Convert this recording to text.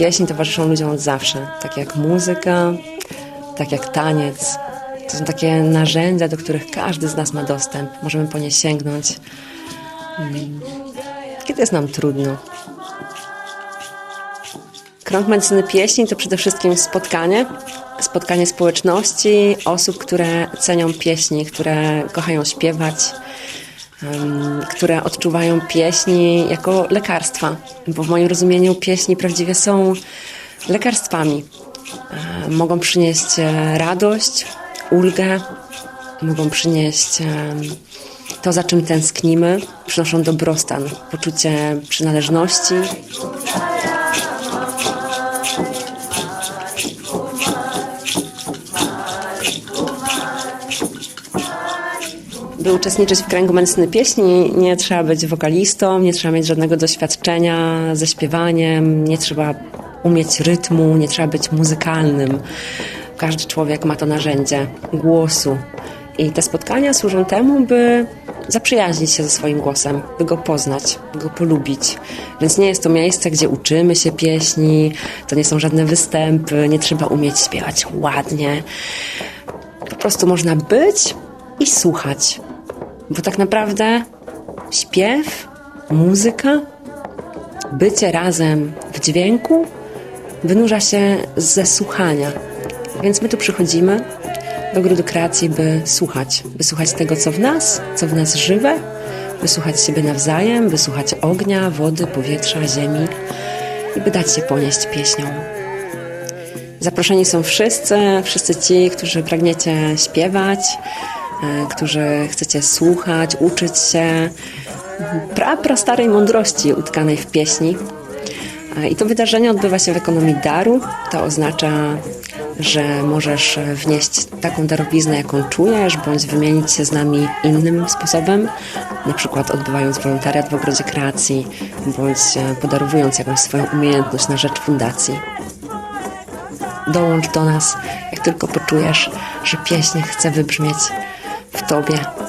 Pieśni towarzyszą ludziom od zawsze, tak jak muzyka, tak jak taniec. To są takie narzędzia, do których każdy z nas ma dostęp. Możemy po nie sięgnąć, mm, kiedy jest nam trudno. Krąg Pieśni to przede wszystkim spotkanie, spotkanie społeczności, osób, które cenią pieśni, które kochają śpiewać, em, które odczuwają pieśni jako lekarstwa, bo w moim rozumieniu pieśni prawdziwie są lekarstwami. E, Mogą przynieść e, radość, ulgę, mogą przynieść to, za czym tęsknimy, przynoszą dobrostan, poczucie przynależności. By uczestniczyć w kręgu medycyny pieśni, nie trzeba być wokalistą, nie trzeba mieć żadnego doświadczenia ze śpiewaniem, nie trzeba umieć rytmu, nie trzeba być muzykalnym. Każdy człowiek ma to narzędzie głosu. I te spotkania służą temu, by zaprzyjaźnić się ze swoim głosem, by go poznać, by go polubić. Więc nie jest to miejsce, gdzie uczymy się pieśni, to nie są żadne występy, nie trzeba umieć śpiewać ładnie. Po prostu można być i słuchać. Bo tak naprawdę śpiew, muzyka, bycie razem w dźwięku wynurza się ze słuchania. Więc my tu przychodzimy do Ogrodu Kreacji, by słuchać. By słuchać tego, co w nas, co w nas żywe, by słuchać siebie nawzajem, by słuchać ognia, wody, powietrza, ziemi i by dać się ponieść pieśnią. Zaproszeni są wszyscy, wszyscy ci, którzy pragniecie śpiewać, którzy chcecie słuchać, uczyć się pra starej mądrości utkanej w pieśni. E, I to wydarzenie odbywa się w ekonomii daru. To oznacza, że możesz wnieść taką darowiznę, jaką czujesz, bądź wymienić się z nami innym sposobem, na przykład odbywając wolontariat w Ogrodzie Kreacji, bądź e, podarowując jakąś swoją umiejętność na rzecz fundacji. Dołącz do nas, jak tylko poczujesz, że pieśń chce wybrzmieć w tobie.